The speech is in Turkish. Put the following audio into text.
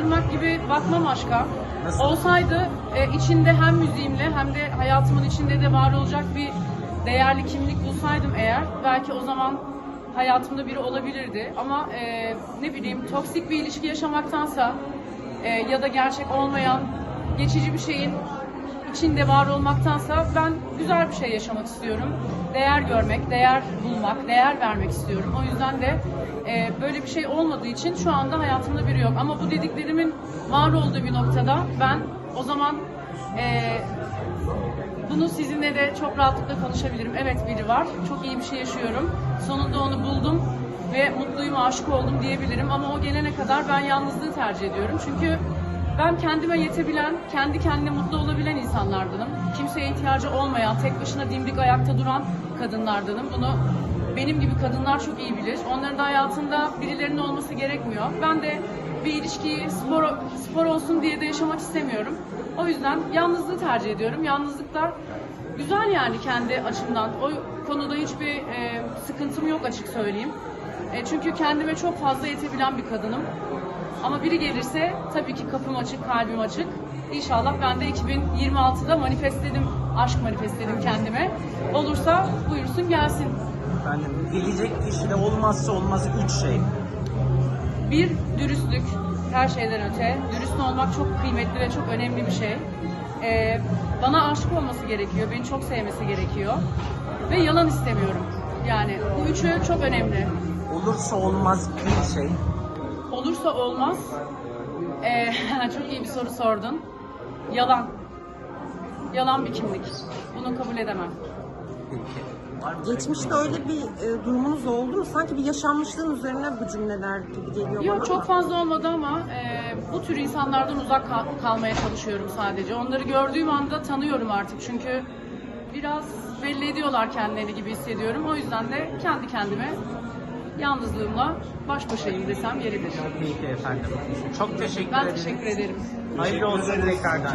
yakıştırmak gibi bakmam aşka. Nasıl? Olsaydı e, içinde hem müziğimle hem de hayatımın içinde de var olacak bir değerli kimlik bulsaydım eğer belki o zaman hayatımda biri olabilirdi. Ama e, ne bileyim toksik bir ilişki yaşamaktansa e, ya da gerçek olmayan geçici bir şeyin içinde var olmaktansa ben güzel bir şey yaşamak istiyorum. Değer görmek, değer bulmak, değer vermek istiyorum. O yüzden de e, böyle bir şey olmadığı için şu anda hayatımda biri yok. Ama bu dediklerimin var olduğu bir noktada ben o zaman e, bunu sizinle de çok rahatlıkla konuşabilirim. Evet biri var. Çok iyi bir şey yaşıyorum. Sonunda onu buldum ve mutluyum, aşık oldum diyebilirim. Ama o gelene kadar ben yalnızlığı tercih ediyorum. Çünkü ben kendime yetebilen, kendi kendine mutlu olabilen insanlardanım. Kimseye ihtiyacı olmayan, tek başına dimdik ayakta duran kadınlardanım. Bunu benim gibi kadınlar çok iyi bilir. Onların da hayatında birilerinin olması gerekmiyor. Ben de bir ilişkiyi spor, spor olsun diye de yaşamak istemiyorum. O yüzden yalnızlığı tercih ediyorum. Yalnızlıklar güzel yani kendi açımdan. O konuda hiçbir e, sıkıntım yok açık söyleyeyim. E, çünkü kendime çok fazla yetebilen bir kadınım. Ama biri gelirse tabii ki kapım açık, kalbim açık. İnşallah ben de 2026'da manifestledim, aşk manifestledim kendime. Olursa buyursun gelsin. Efendim gelecek kişide olmazsa olmaz üç şey. Bir, dürüstlük. Her şeyden öte. Dürüst olmak çok kıymetli ve çok önemli bir şey. Ee, bana aşık olması gerekiyor. Beni çok sevmesi gerekiyor. Ve yalan istemiyorum. Yani bu üçü çok önemli. Olursa olmaz bir şey. Olursa olmaz. Ee, çok iyi bir soru sordun. Yalan. Yalan bir kimlik. Bunu kabul edemem. Geçmişte öyle bir e, durumunuz oldu mu? Sanki bir yaşanmışlığın üzerine bu cümleler gibi geliyor bana. Yok çok ama. fazla olmadı ama e, bu tür insanlardan uzak kal- kalmaya çalışıyorum sadece. Onları gördüğüm anda tanıyorum artık çünkü biraz belli ediyorlar kendilerini gibi hissediyorum. O yüzden de kendi kendime yalnızlığımla baş başayım desem yeridir. Peki efendim. Çok teşekkür Ben ederim. teşekkür ederim. Hayırlı olsun tekrardan.